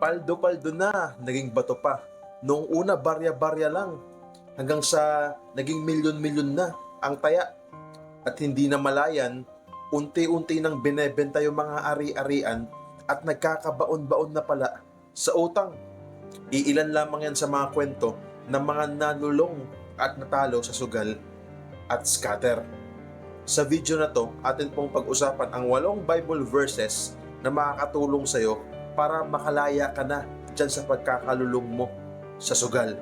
paldo-paldo na, naging bato pa. Noong una, barya-barya lang. Hanggang sa naging milyon-milyon na ang taya. At hindi na malayan, unti-unti nang binebenta yung mga ari-arian at nagkakabaon-baon na pala sa utang. Iilan lamang yan sa mga kwento ng mga nanulong at natalo sa sugal at scatter. Sa video na to, atin pong pag-usapan ang walong Bible verses na makakatulong sa'yo para makalaya ka na dyan sa pagkakalulong mo sa sugal.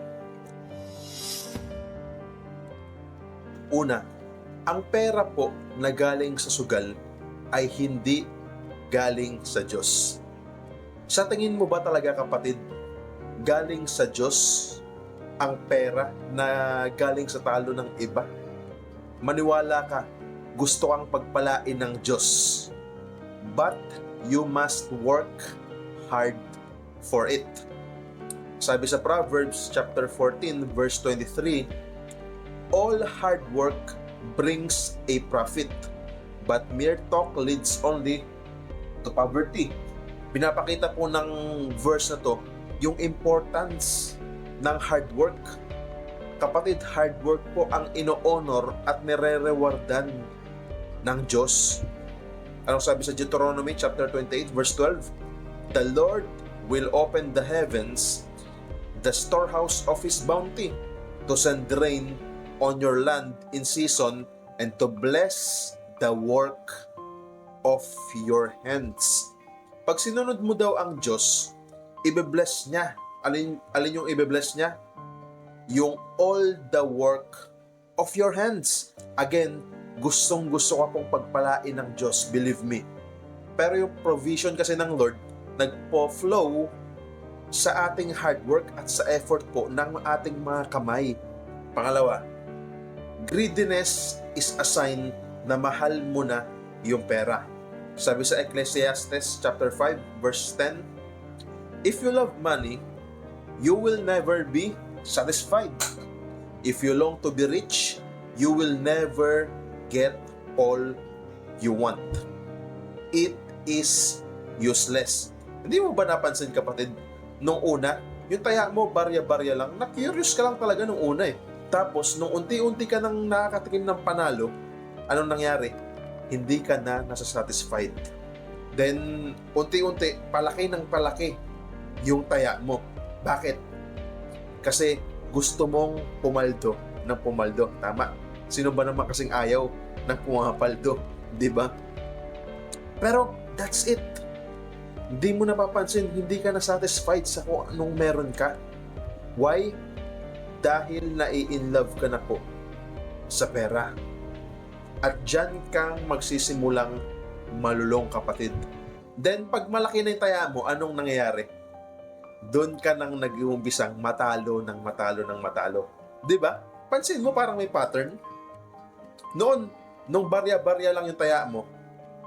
Una, ang pera po na galing sa sugal ay hindi galing sa Diyos. Sa tingin mo ba talaga kapatid, galing sa Diyos ang pera na galing sa talo ng iba? Maniwala ka, gusto kang pagpalain ng Diyos. But you must work hard for it. Sabi sa Proverbs chapter 14 verse 23, All hard work brings a profit, but mere talk leads only to poverty. Pinapakita po ng verse na to yung importance ng hard work. Kapatid, hard work po ang ino-honor at nire-rewardan ng Diyos. Anong sabi sa Deuteronomy chapter 28 verse 12? The Lord will open the heavens, the storehouse of His bounty, to send rain on your land in season and to bless the work of your hands. Pag sinunod mo daw ang Diyos, ibe-bless niya. Alin, alin yung ibe-bless niya? Yung all the work of your hands. Again, gustong gusto ka pong pagpalain ng Diyos, believe me. Pero yung provision kasi ng Lord, nagpo-flow sa ating hard work at sa effort po ng ating mga kamay. Pangalawa, greediness is a sign na mahal mo na yung pera. Sabi sa Ecclesiastes chapter 5 verse 10, If you love money, you will never be satisfied. If you long to be rich, you will never get all you want. It is useless. Hindi mo ba napansin kapatid, nung una, yung taya mo barya-barya lang, na-curious ka lang talaga nung una eh. Tapos, nung unti-unti ka nang nakakatikim ng panalo, anong nangyari? Hindi ka na nasa-satisfied. Then, unti-unti, palaki ng palaki yung taya mo. Bakit? Kasi gusto mong pumaldo ng pumaldo. Tama. Sino ba naman kasing ayaw ng pumapaldo? Ba? Pero, that's it. Hindi mo napapansin, hindi ka na satisfied sa kung anong meron ka. Why? Dahil nai-in love ka na po sa pera. At dyan kang magsisimulang malulong kapatid. Then pag malaki na yung taya mo, anong nangyayari? Doon ka nang nag-uumbisang matalo ng matalo ng matalo. ba? Pansin mo parang may pattern. Noon, nung barya-barya lang yung taya mo,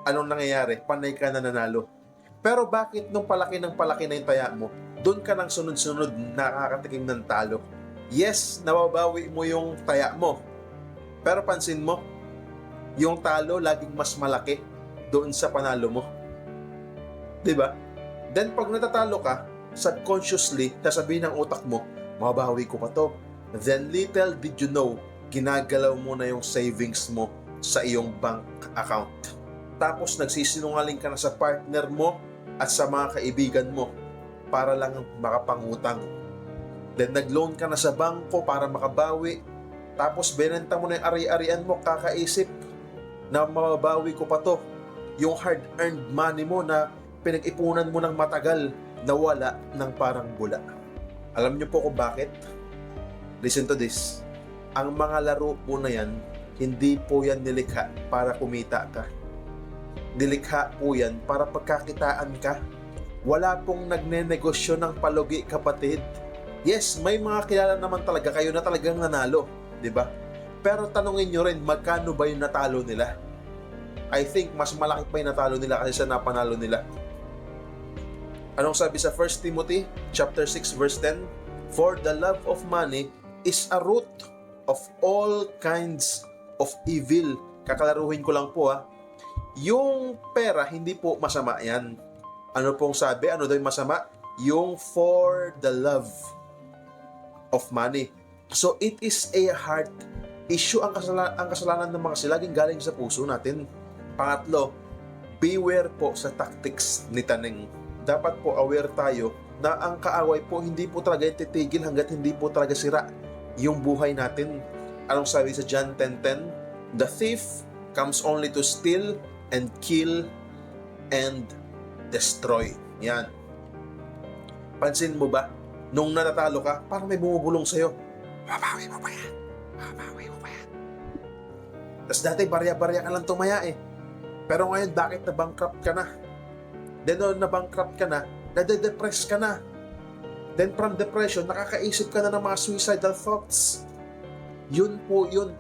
anong nangyayari? Panay ka na nanalo. Pero bakit nung palaki ng palaki na yung taya mo, doon ka nang sunod-sunod nakakatikim ng talo? Yes, nababawi mo yung taya mo. Pero pansin mo, yung talo laging mas malaki doon sa panalo mo. ba? Then pag natatalo ka, subconsciously, sasabihin ng utak mo, mababawi ko pa to. Then little did you know, ginagalaw mo na yung savings mo sa iyong bank account. Tapos nagsisinungaling ka na sa partner mo at sa mga kaibigan mo para lang makapangutang. Then nag-loan ka na sa bangko para makabawi. Tapos benenta mo na yung ari-arian mo, kakaisip na mababawi ko pa to. Yung hard-earned money mo na pinag-ipunan mo ng matagal na wala ng parang bula. Alam niyo po kung bakit? Listen to this. Ang mga laro po na yan, hindi po yan nilikha para kumita ka. Nilikha po yan para pagkakitaan ka. Wala pong nagnenegosyo ng palugi kapatid. Yes, may mga kilala naman talaga kayo na talagang nanalo, 'di ba? Pero tanungin nyo rin, magkano ba yung natalo nila? I think mas malaki pa yung natalo nila kasi sa napanalo nila. Anong sabi sa 1 Timothy chapter 6 verse 10? For the love of money is a root of all kinds of evil. Kakalaruhin ko lang po ha. Yung pera, hindi po masama yan. Ano pong sabi? Ano daw yung masama? yung for the love of money. So it is a heart issue ang kasalanan, ang kasalanan ng mga silaging galing sa puso natin. Pangatlo, beware po sa tactics ni Taneng. Dapat po aware tayo na ang kaaway po hindi po talaga titigil hanggat hindi po talaga sira yung buhay natin. Anong sabi sa John 10.10? The thief comes only to steal and kill and destroy. Yan. Pansin mo ba? Nung natatalo ka, parang may bumubulong sa'yo. Babawi mo pa yan. Babawi mo pa yan. Tapos dati barya-barya ka lang tumaya eh. Pero ngayon, bakit na-bankrupt ka na? Then, nung na-bankrupt ka na, nade-depress ka na. Then from depression, nakakaisip ka na ng mga suicidal thoughts. Yun po yun.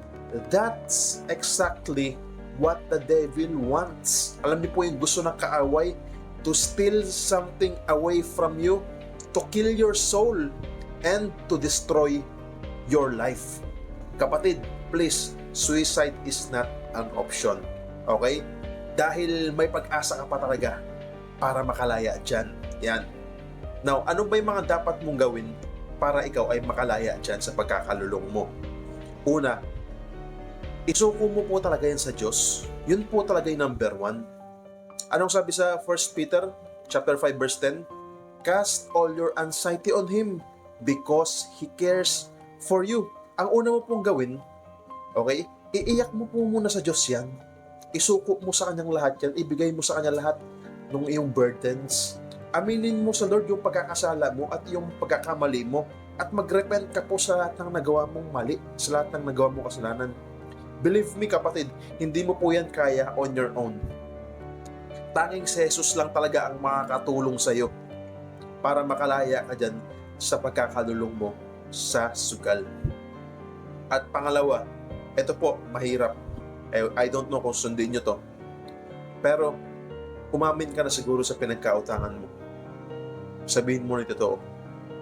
That's exactly what the devil wants. Alam niyo po yung gusto ng kaaway to steal something away from you, to kill your soul, and to destroy your life. Kapatid, please, suicide is not an option. Okay? Dahil may pag-asa ka pa talaga para makalaya dyan. Yan. Now, ano ba yung mga dapat mong gawin para ikaw ay makalaya dyan sa pagkakalulong mo? Una, isuko mo po talaga yan sa Diyos. Yun po talaga yung number one. Anong sabi sa 1 Peter chapter 5 verse 10? Cast all your anxiety on Him because He cares for you. Ang una mo pong gawin, okay, iiyak mo po muna sa Diyos yan. Isuko mo sa Kanyang lahat yan. Ibigay mo sa Kanya lahat ng iyong burdens. Aminin mo sa Lord yung pagkakasala mo at yung pagkakamali mo at mag-repent ka po sa lahat ng nagawa mong mali, sa lahat ng nagawa mong kasalanan. Believe me kapatid, hindi mo po yan kaya on your own. Tanging si Jesus lang talaga ang makakatulong sa iyo para makalaya ka dyan sa pagkakalulong mo sa sugal. At pangalawa, ito po, mahirap. I, I don't know kung sundin nyo to. Pero, umamin ka na siguro sa pinagkautangan mo. Sabihin mo na totoo.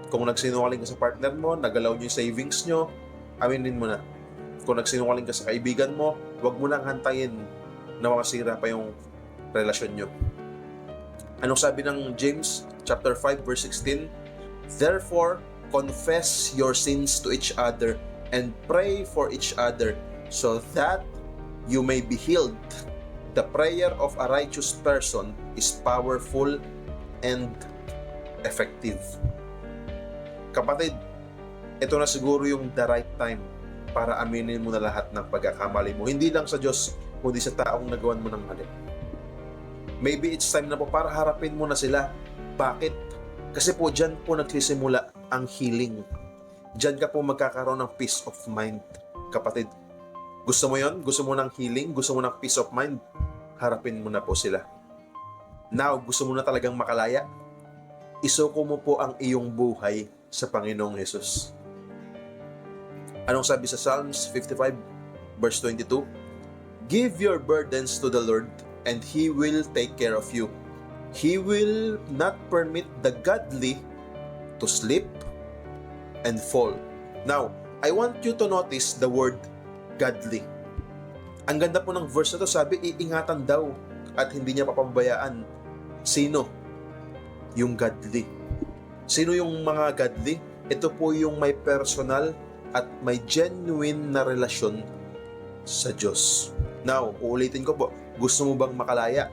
Kung nagsinungaling ka sa partner mo, nagalaw niyo yung savings nyo, aminin mo na. Kung nagsinungaling ka sa kaibigan mo, huwag mo nang hantayin na makasira pa yung relasyon nyo. Anong sabi ng James chapter 5 verse 16? Therefore, confess your sins to each other and pray for each other so that you may be healed. The prayer of a righteous person is powerful and effective. Kapatid, ito na siguro yung the right time para aminin mo na lahat ng pagkakamali mo. Hindi lang sa Diyos, kundi sa taong nagawan mo ng mali. Maybe it's time na po para harapin mo na sila. Bakit? Kasi po dyan po nagsisimula ang healing. Dyan ka po magkakaroon ng peace of mind. Kapatid, gusto mo yon? Gusto mo ng healing? Gusto mo ng peace of mind? Harapin mo na po sila. Now, gusto mo na talagang makalaya? Isuko mo po ang iyong buhay sa Panginoong Hesus. Anong sabi sa Psalms 55 verse 22? Give your burdens to the Lord and He will take care of you. He will not permit the godly to slip and fall. Now, I want you to notice the word godly. Ang ganda po ng verse na to, sabi, iingatan daw at hindi niya papabayaan. Sino? Yung godly. Sino yung mga godly? Ito po yung may personal at may genuine na relasyon sa Diyos. Now, uulitin ko po, gusto mo bang makalaya?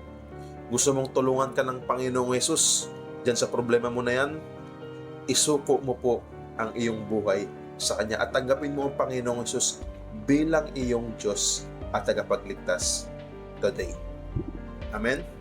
Gusto mong tulungan ka ng Panginoong Yesus dyan sa problema mo na yan? Isuko mo po ang iyong buhay sa Kanya at tanggapin mo ang Panginoong Yesus bilang iyong Diyos at tagapagligtas today. Amen?